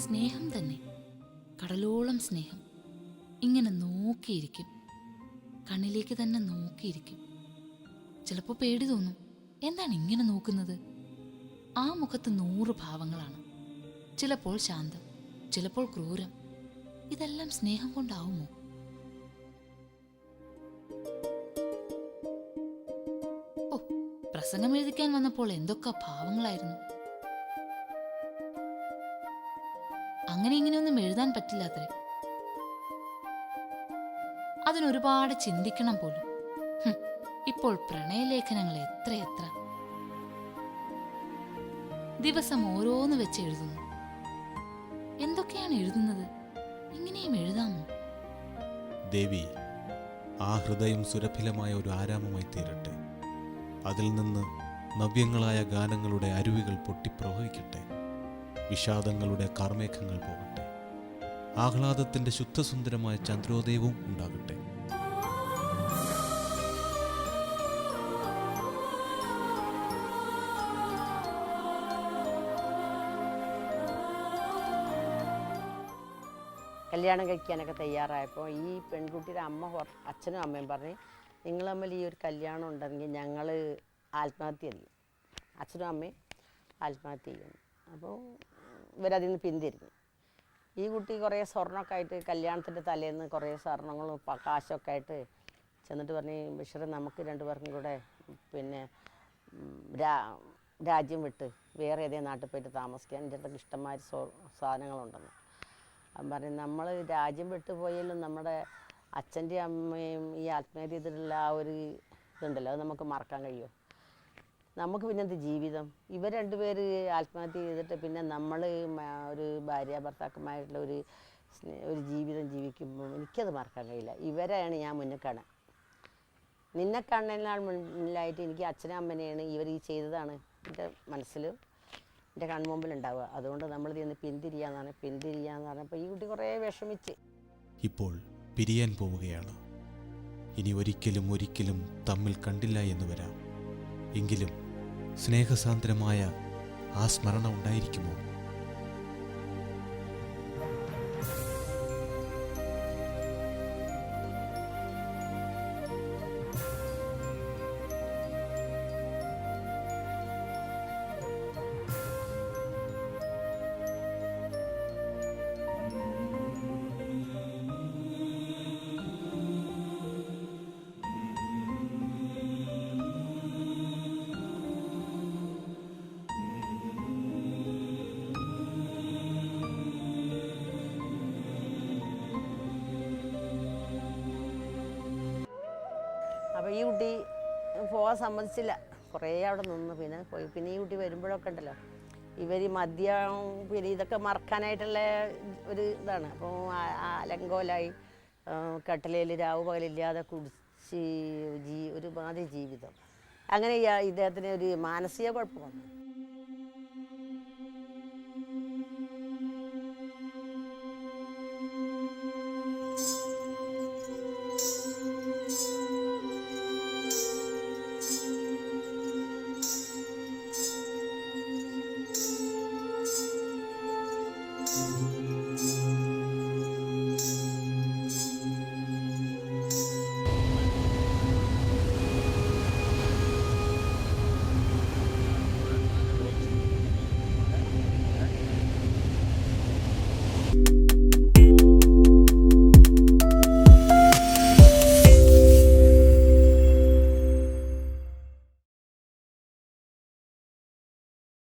സ്നേഹം തന്നെ. കടലോളം സ്നേഹം. ഇങ്ങനെ നോക്കിയിരിക്കും. കണ്ണിലേക്ക് തന്നെ നോക്കിയിരിക്കും. ചിലപ്പോൾ പേടി തോന്നും. എന്താണ് ഇങ്ങനെ നോക്കുന്നത്? ആ മുഖത്ത് നൂറ് ഭാവങ്ങളാണ്. ചിലപ്പോൾ ശാന്തം ചിലപ്പോൾ ക്രൂരം. ഇതെല്ലാം സ്നേഹം കൊണ്ടാവുമോ? ഓ പ്രസംഗം എഴുതിക്കാൻ വന്നപ്പോൾ എന്തൊക്കെ ഭാവങ്ങളായിരുന്നു. അങ്ങനെ ഇങ്ങനെയൊന്നും എഴുതാൻ പറ്റില്ലാത്രേ. അതിനൊരുപാട് ചിന്തിക്കണം പോലും. ഇപ്പോൾ പ്രണയലേഖനങ്ങൾ എത്ര എത്ര ദിവസം ഓരോന്ന് വെച്ച് എഴുതുന്നു. എന്തൊക്കെയാണ് എഴുതുന്നത്? ഇങ്ങനെയും എഴുതാമോ? ദേവി ആ ഹൃദയം സുരഭിലമായ ഒരു ആരാമമായി തീരട്ടെ. അതിൽ നിന്ന് നവ്യങ്ങളായ ഗാനങ്ങളുടെ അരുവികൾ പൊട്ടിപ്രവഹിക്കട്ടെ. വിഷാദങ്ങളുടെ കാർമേഘങ്ങൾ പോകട്ടെ. ആഹ്ലാദത്തിന്റെ ശുദ്ധസുന്ദരമായ ചന്ദ്രോദയവും ഉണ്ടാകട്ടെ. കല്യാണം കഴിക്കാനൊക്കെ തയ്യാറായപ്പോൾ ഈ പെൺകുട്ടിയുടെ അമ്മ അച്ഛനും അമ്മയും പറഞ്ഞ് നിങ്ങൾ തമ്മിൽ ഈ ഒരു കല്യാണം ഉണ്ടെങ്കിൽ ഞങ്ങൾ ആത്മഹത്യ ചെയ്യും. അച്ഛനും അമ്മയും ആത്മഹത്യ ചെയ്യും. അപ്പോൾ ഇവരതിൽ നിന്ന് പിന്തിരിഞ്ഞു. ഈ കുട്ടി കുറേ സ്വർണമൊക്കെ ആയിട്ട് കല്യാണത്തിന്റെ തലേന്ന് കുറേ സ്വർണങ്ങളും കാശൊക്കെ ആയിട്ട് ചെന്നിട്ട് പറഞ്ഞ് ബഷീർ നമുക്ക് രണ്ടു രണ്ടുപേർക്കും കൂടെ പിന്നെ രാ രാജ്യം വിട്ട് വേറെ ഏതേ നാട്ടിൽ പോയിട്ട് താമസിക്കാൻ എന്റെ ഇഷ്ടംമാതിരി സോ സാധനങ്ങളുണ്ടെന്ന്. അവൻ പറഞ്ഞ് നമ്മൾ രാജ്യം വിട്ട് പോയാലും നമ്മുടെ അച്ഛന്റെ അമ്മയും ഈ ആത്മഹത്യ ചെയ്തിട്ടുള്ള ആ ഒരു ഇതുണ്ടല്ലോ അത് നമുക്ക് മറക്കാൻ കഴിയുമോ? നമുക്ക് പിന്നെ എന്ത് ജീവിതം? ഇവർ രണ്ടുപേര് ആത്മഹത്യ ചെയ്തിട്ട് പിന്നെ നമ്മൾ ഒരു ഭാര്യ ഭർത്താക്കന്മാരുടെ ഒരു ഒരു ജീവിതം ജീവിക്കുമ്പോൾ എനിക്കത് മറക്കാൻ കഴിയില്ല. ഇവരെയാണ് ഞാൻ മുന്നിൽ കാണാൻ നിന്നെ കാണുന്നതിനാൾ മുന്നിലായിട്ട് എനിക്ക് അച്ഛനും അമ്മനെയാണ് ഇവർ ഈ ചെയ്തതാണ് എന്റെ മനസ്സിൽ. എന്റെ കൺമുമ്പിൽ ഉണ്ടാവുക അതുകൊണ്ട് നമ്മൾ ഇതിൽ പിന്തിരിയാന്ന് പിന്തിരിയാന്ന് പിന്തിരിയാന്ന് പറഞ്ഞപ്പോൾ ഈ കുട്ടി കുറേ വിഷമിച്ച്. ഇപ്പോൾ പിരിയാൻ പോവുകയാണ്. ഇനി ഒരിക്കലും ഒരിക്കലും തമ്മിൽ കണ്ടില്ല എന്ന് വരാം. എങ്കിലും സ്നേഹസാന്ദ്രമായ ആ സ്മരണ ഉണ്ടായിരിക്കുമോ? ഈ കുട്ടി പോകാൻ സമ്മതിച്ചില്ല. കുറേ അവിടെ നിന്ന്. പിന്നെ പോയി. പിന്നെ ഈ കുട്ടി വരുമ്പോഴൊക്കെ ഉണ്ടല്ലോ. ഇവർ മദ്യം പിന്നെ ഇതൊക്കെ മറക്കാനായിട്ടുള്ള ഒരു ഇതാണ്. അപ്പോൾ അലങ്കോലായി കട്ടിലയിൽ രാവ് പകലില്ലാതെ കുടിച്ച് ജീ ഒരുമാതിരി ജീവിതം. അങ്ങനെ ഈ- ഇദ്ദേഹത്തിന് ഒരു മാനസിക കുഴപ്പം വന്നു.